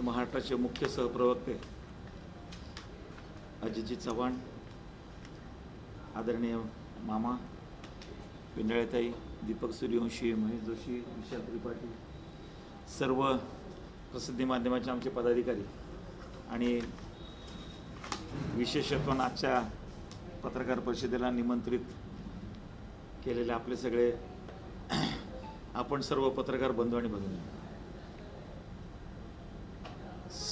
महाराष्ट्राचे मुख्य सहप्रवक्ते अजितजी चव्हाण आदरणीय मामा पिंडळेताई दीपक सूर्यवंशी महेश जोशी विशाल त्रिपाठी सर्व प्रसिद्धी माध्यमाचे आमचे पदाधिकारी आणि विशेषत्वानं आजच्या पत्रकार परिषदेला निमंत्रित केलेले आपले सगळे आपण सर्व पत्रकार बंधू आणि बंधू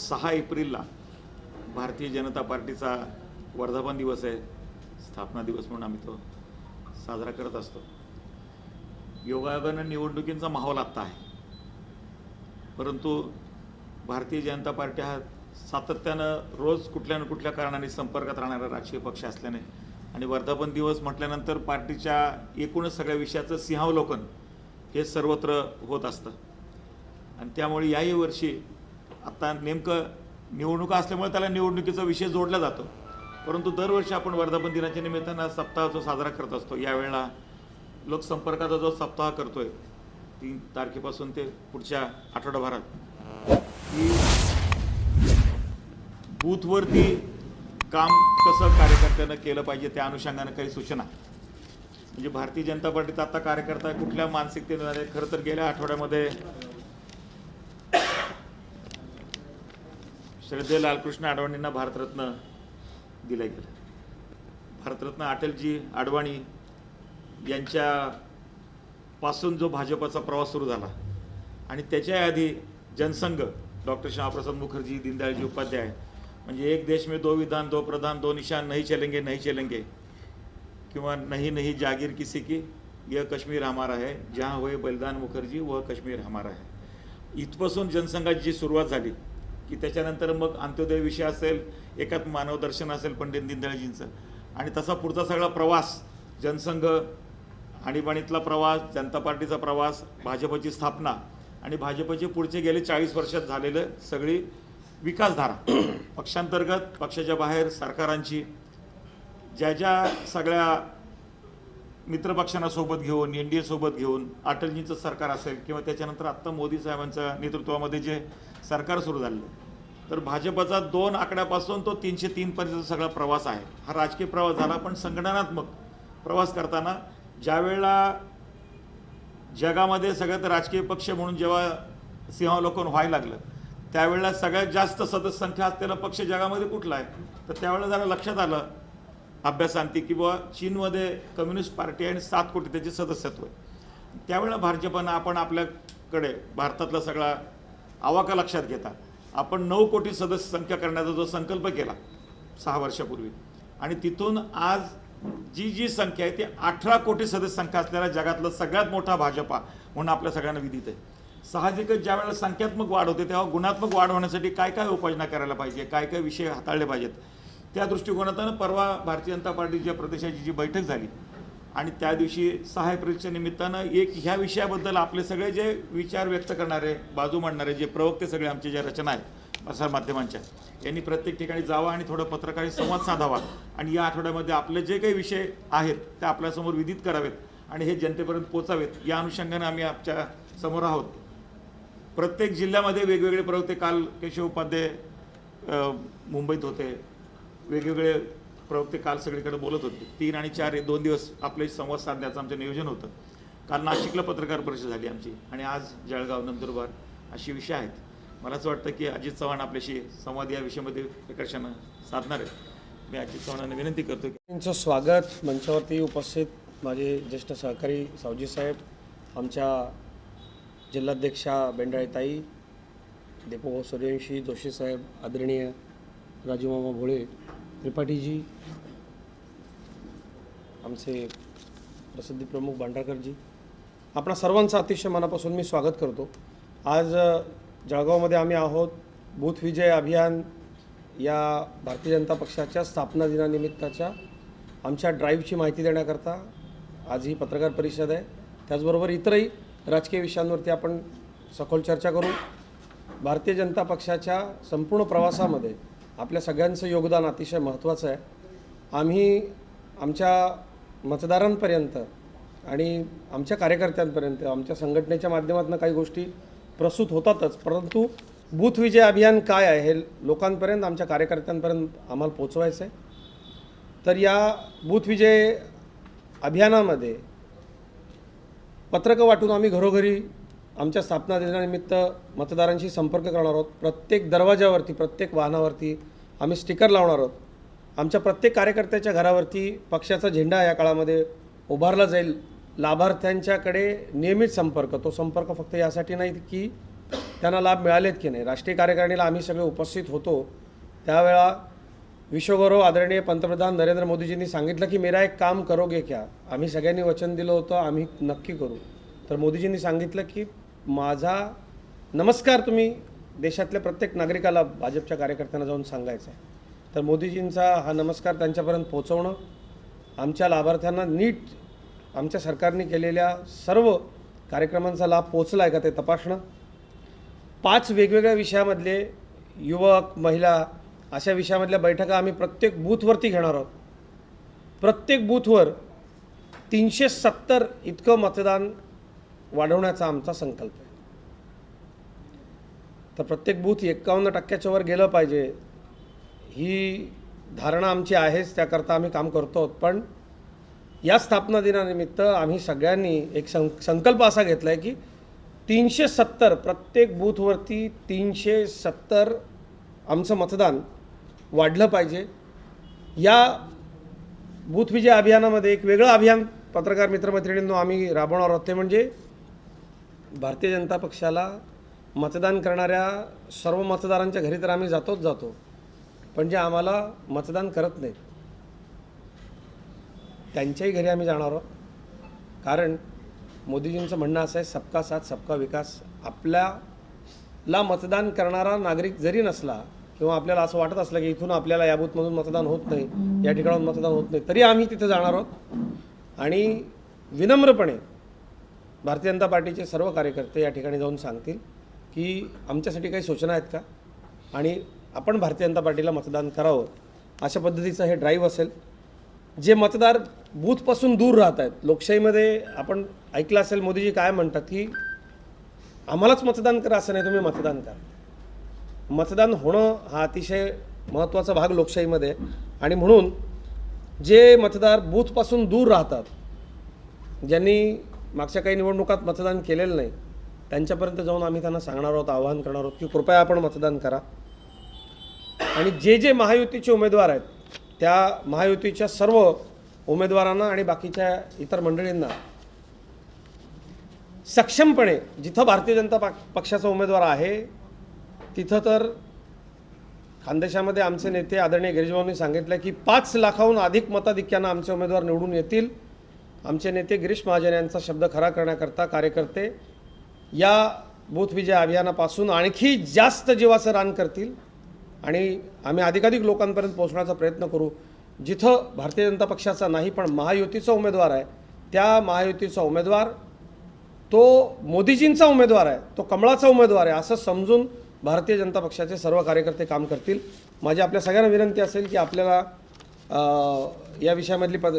सहा एप्रिलला भारतीय जनता पार्टीचा वर्धापन दिवस आहे. स्थापना दिवस म्हणून आम्ही तो साजरा करत असतो. योगायोगानं निवडणुकींचा माहोल आत्ता आहे. परंतु भारतीय जनता पार्टी हा सातत्यानं रोज कुठल्या ना कुठल्या कारणाने संपर्कात राहणारा राजकीय पक्ष असल्याने आणि वर्धापन दिवस म्हटल्यानंतर पार्टीच्या एकूणच सगळ्या विषयाचं सिंहावलोकन हे सर्वत्र होत असतं. आणि त्यामुळे याही वर्षी आत्ता नेमकं निवडणुका असल्यामुळे त्याला निवडणुकीचा विषय जोडला जातो. परंतु दरवर्षी आपण वर्धापन दिनाच्या निमित्तानं सप्ताह जो साजरा करत असतो. यावेळेला लोकसंपर्काचा जो सप्ताह करतो आहे तीन तारखेपासून ते पुढच्या आठवडाभरात की बूथवरती काम कसं कार्यकर्त्यानं केलं पाहिजे त्या अनुषंगानं काही सूचना. म्हणजे भारतीय जनता पार्टीचा आता कार्यकर्ता कुठल्या मानसिकतेने खरं तर गेल्या आठवड्यामध्ये श्रद्धेय लालकृष्ण अडवाणींना भारतरत्न दिलं गेलं भारतरत्न अटलजी अडवाणी यांच्या पासून जो भाजपचा प्रवास सुरू झाला आणि त्याच्या आधी जनसंघ डॉक्टर श्यामाप्रसाद मुखर्जी दीनदयाळजी उपाध्याय म्हणजे एक देश में दो विधान दो प्रधान दो निशान नहीं चलेंगे नहीं चलेंगे किंवा नहीं नहीं जागीर किसी की यह कश्मीर हमारा है जहाँ होय बलिदान मुखर्जी वह कश्मीर हमारा है. इथपासून जनसंघाची जी सुरुवात झाली की त्याच्यानंतर मग अंत्योदय विषय असेल एकात मानवदर्शन असेल पंडित दीनदयाळजींचं. आणि तसा पुढचा सगळा प्रवास जनसंघ आणीबाणीतला प्रवास जनता पार्टीचा प्रवास भाजपची स्थापना आणि भाजपचे पुढचे गेले चाळीस वर्षात झालेलं सगळी विकासधारा पक्षांतर्गत पक्षाच्या बाहेर सरकारांची. ज्या ज्या सगळ्या मित्रपक्षांना सोबत घेऊन एन डी ए सोबत घेऊन अटलजींचं सरकार असेल किंवा त्याच्यानंतर आत्ता मोदी साहेबांच्या नेतृत्वामध्ये जे सरकार सुरू झालेलं तर भाजपचा दोन आकड्यापासून तो तीनशे तीनपर्यंत सगळा प्रवास आहे. हा राजकीय प्रवास झाला पण संघटनात्मक प्रवास करताना ज्यावेळेला जगामध्ये सगळ्यात राजकीय पक्ष म्हणून जेव्हा सिंहावलोकन व्हायला लागलं त्यावेळेला सगळ्यात जास्त सदस्य संख्या असलेला पक्ष जगामध्ये कुठला आहे? तर त्यावेळेला जरा लक्षात आलं अभ्यासांती किंवा चीनमध्ये कम्युनिस्ट पार्टी आणि सात कोटी त्याचे सदस्यत्व आहे. त्यावेळेला भाजपनं आपण आपल्याकडे भारतातला सगळा आवाका लक्षात घेता. आपण नऊ कोटी सदस्य संख्या करण्याचा जो संकल्प केला सहा वर्षापूर्वी. आणि तिथून आज जी जी संख्या आहे ती अठरा कोटी सदस्य संख्या असलेला जगातला सगळ्यात मोठा भाजपा म्हणून आपल्या सगळ्यांना विदित आहे साहजिकच ज्या वेळेला संख्यात्मक वाढ होते तेव्हा गुणात्मक वाढ होण्यासाठी काय काय उपाययोजना करायला पाहिजे? काय काय विषय हाताळले पाहिजेत? त्या दृष्टिकोनातून परवा भारतीय जनता पार्टीच्या प्रदेशाची जी बैठक झाली आणि त्या दिवशी सहा एप्रिलच्या निमित्तानं एक ह्या विषयाबद्दल आपले सगळे जे विचार व्यक्त करणारे बाजू मांडणारे जे प्रवक्ते सगळे आमचे ज्या रचना आहेत प्रसारमाध्यमांच्या यांनी प्रत्येक ठिकाणी जावा आणि थोडं पत्रकारी संवाद साधावा. आणि या आठवड्यामध्ये आपले जे काही विषय आहेत ते आपल्यासमोर विदित करावेत आणि हे जनतेपर्यंत पोचावेत. या अनुषंगाने आम्ही आमच्यासमोर आहोत. प्रत्येक जिल्ह्यामध्ये वेगवेगळे प्रवक्ते काल केशव उपाध्याय मुंबईत होते वेगवेगळे प्रवक्ते काल सगळीकडे बोलत होते. तीन आणि चार हे दोन दिवस आपले संवाद साधण्याचं आमचं नियोजन होतं. काल नाशिकला पत्रकार परिषद झाली आमची आणि आज जळगाव नंदुरबार अशी विषय आहेत. मला असं वाटतं की अजित चव्हाण आपल्याशी संवाद या विषयामध्ये प्रकर्षानं साधणार आहे मी अजित चव्हाणांना विनंती करतो की त्यांचं स्वागत. मंचावरती उपस्थित माझे ज्येष्ठ सहकारी सावजी साहेब आमच्या जिल्हाध्यक्षा बेंडाळेताई दीपक सूर्यवंशी जोशी साहेब आदरणीय राजूमामा भोळे त्रिपाठीजी आमचे प्रसिद्धी प्रमुख भांडारकरजी आपणा सर्वांचं अतिशय मनापासून मी स्वागत करतो. आज जळगावमध्ये आम्ही आहोत. बूथ विजय अभियान या भारतीय जनता पक्षाच्या स्थापना दिनानिमित्ताच्या आमच्या ड्राईव्हची माहिती देण्याकरता आज ही पत्रकार परिषद आहे. त्याचबरोबर इतरही राजकीय विषयांवरती आपण सखोल चर्चा करू. भारतीय जनता पक्षाच्या संपूर्ण प्रवासामध्ये आपल्या सगळ्यांचं योगदान अतिशय महत्त्वाचं आहे. आम्ही आमच्या मतदारांपर्यंत आणि आमच्या कार्यकर्त्यांपर्यंत आमच्या संघटनेच्या माध्यमातून काही गोष्टी प्रसूत होतातच. परंतु बूथ विजय अभियान काय आहे हे लोकांपर्यंत आमच्या कार्यकर्त्यांपर्यंत आम्हाला पोचवायचं आहे. तर या बूथ विजय अभियानामध्ये पत्रकं वाटून आम्ही घरोघरी आमच्या स्थापना दिनानिमित्त मतदारांशी संपर्क करणार आहोत. प्रत्येक दरवाजावरती प्रत्येक वाहनावरती आम्ही स्टिकर लावणार आहोत. आमच्या प्रत्येक कार्यकर्त्याच्या घरावरती पक्षाचा झेंडा या काळामध्ये उभारला जाईल. लाभार्थ्यांच्याकडे नियमित संपर्क तो संपर्क फक्त यासाठी नाही की त्यांना लाभ मिळालेत की नाही. राष्ट्रीय कार्यकारिणीला आम्ही सगळे उपस्थित होतो. त्यावेळा विश्वगौरव आदरणीय पंतप्रधान नरेंद्र मोदीजींनी सांगितलं की मेरा एक काम करोगे क्या? आम्ही सगळ्यांनी वचन दिलं होतं आम्ही नक्की करू. तर मोदीजींनी सांगितलं की माझा नमस्कार तुम्ही देशातल्या प्रत्येक नागरिकाला भाजपच्या कार्यकर्त्यांना जाऊन सांगायचा आहे तर मोदीजींचा हा नमस्कार त्यांच्यापर्यंत पोहोचवणं आमच्या लाभार्थ्यांना नीट आमच्या सरकारने केलेल्या सर्व कार्यक्रमांचा लाभ पोचला आहे का ते तपासणं. पाच वेगवेगळ्या विषयामधले युवक महिला अशा विषयामधल्या बैठका आम्ही प्रत्येक बूथवरती घेणार आहोत. प्रत्येक बूथवर तीनशे सत्तर इतकं मतदान वाढवण्याचा आमचा संकल्प आहे. तर प्रत्येक बूथ एक्कावन्न टक्क्याच्या वर गेलं पाहिजे. ही धारणा आमची आहेच त्याकरता आम्ही काम करतो. आहोत पण या स्थापना दिनानिमित्त आम्ही सगळ्यांनी एक सं संकल्प असा घेतला आहे की तीनशे सत्तर प्रत्येक बूथवरती तीनशे सत्तर आमचं मतदान वाढलं पाहिजे. या बूथ विजय अभियानामध्ये एक वेगळं अभियान पत्रकार मित्रमैत्रिणींनो आम्ही राबवणार आहोत ते म्हणजे भारतीय जनता पक्षाला मतदान करणाऱ्या सर्व मतदारांच्या घरी तर आम्ही जातोच जातो. पण जे आम्हाला मतदान करत नाहीत त्यांच्याही घरी आम्ही जाणार आहोत. कारण मोदीजींचं म्हणणं असं आहे सबका साथ सबका विकास. आपल्याला मतदान करणारा नागरिक जरी नसला किंवा आपल्याला असं वाटत असलं की इथून आपल्याला या बूथमधून मतदान होत नाही या ठिकाणाहून मतदान होत नाही तरी आम्ही तिथे जाणार आहोत. आणि विनम्रपणे भारतीय जनता पार्टीचे सर्व कार्यकर्ते या ठिकाणी जाऊन सांगतील की आमच्यासाठी काही सूचना आहेत का? आणि आपण भारतीय जनता पार्टीला मतदान करावं अशा पद्धतीचं हे ड्राईव्ह असेल. जे मतदार बूथपासून दूर राहत आहेत लोकशाहीमध्ये आपण ऐकलं असेल मोदीजी काय म्हणतात की आम्हालाच मतदान करा असं नाही तुम्ही मतदान करा. मतदान होणं हा अतिशय महत्त्वाचा भाग लोकशाहीमध्ये. आणि म्हणून जे मतदार बूथपासून दूर राहतात ज्यांनी मागच्या काही निवडणुकात मतदान केलेलं नाही. त्यांच्यापर्यंत जाऊन आम्ही त्यांना सांगणार आहोत आवाहन करणार आहोत की कृपया आपण मतदान करा. आणि जे जे महायुतीचे उमेदवार आहेत त्या महायुतीच्या सर्व उमेदवारांना आणि बाकीच्या इतर मंडळींना सक्षमपणे जिथं भारतीय जनता पा पक्षाचा उमेदवार आहे तिथं तर खानदेशामध्ये आमचे नेते आदरणीय गिरीशभाऊंनी सांगितलं की पाच लाखाहून अधिक मताधिक्यानं आमचे उमेदवार निवडून येतील. आमचे नेते गिरीश महाजन यांचा शब्द खरा करण्याकरता कार्यकर्ते या बूथ विजय अभियानापासून आणखी जास्त जीवाचं रान करतील आणि आम्ही अधिकाधिक लोकांपर्यंत पोहोचण्याचा प्रयत्न करू. जिथं भारतीय जनता पक्षाचा नाही पण महायुतीचा उमेदवार आहे त्या महायुतीचा उमेदवार तो मोदीजींचा उमेदवार आहे तो कमळाचा उमेदवार आहे असं समजून भारतीय जनता पक्षाचे सर्व कार्यकर्ते काम करतील. माझी आपल्या सगळ्यांना विनंती असेल की आपल्याला या विषयामधली पद